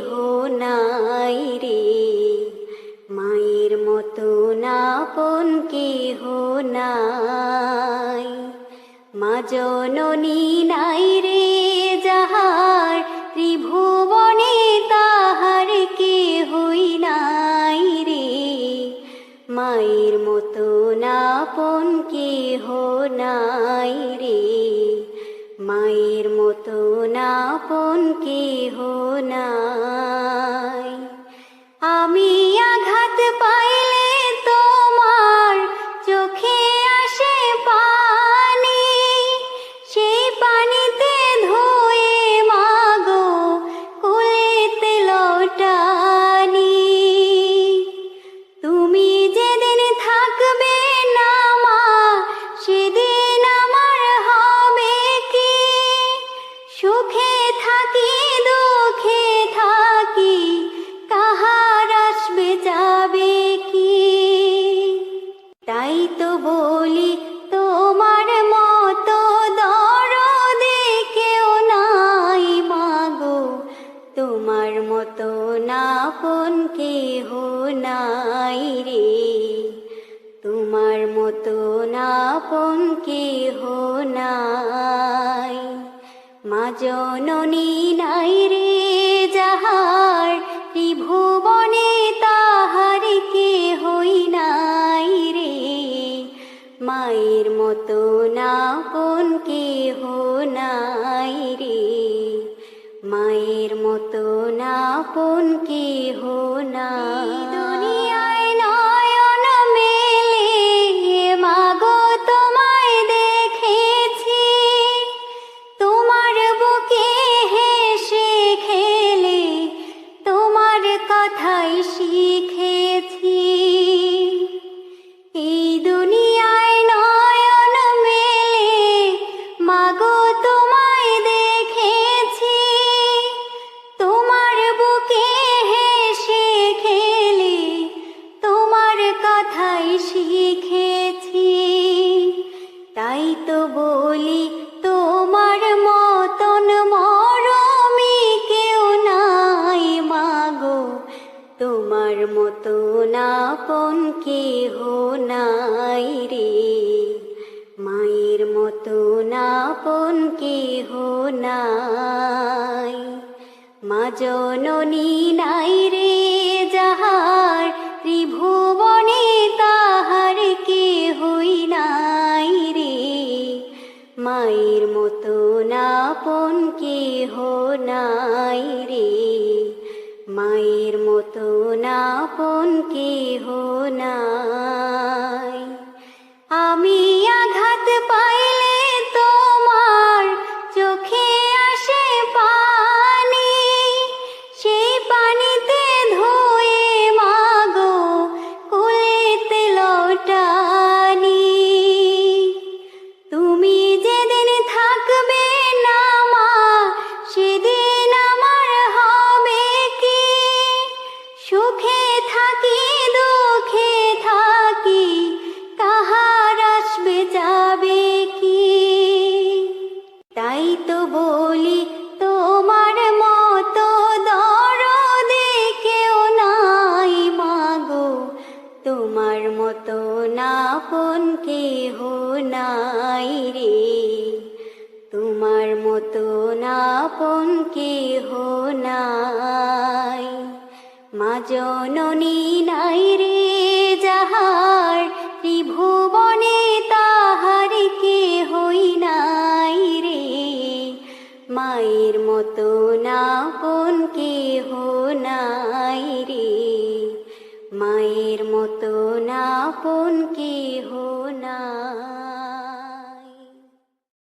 কেহ নাই রে। মায়ের মতো না পন কেহ নাই। মা জননী নাই রে, যাহার ত্রিভুবনে তাহার কে হই নাই রে। মায়ের মতো না পন কেহ নাই রে। মায়ের মতো না পন কেহ নাই না কোন কেহ নাই মা জননী নাই রে যাহার, ত্রিভুবনে তাহার কে হই নাই রে। মায়ের মতো না কোন কেহ নাই রে। মায়ের মতো না কোন কেহ নাই। কেহ নাই রে। মায়ের মতো না পন কেহ নাই। মা জননী নাই রে, যাহার ত্রিভুবনে তাহার কে হই নাই রে। মায়ের মতো না পন কেহ নাই রে। মায়ের মতো না পন হো না আমি মতো না পন কেহ নাই। মা জননী নাই রে যাহার ত্রিভুবনে তাহার কে হই নাই রে। মায়ের মতো না কোন কেহ নাই রে। মায়ের মতো না কোন কেহ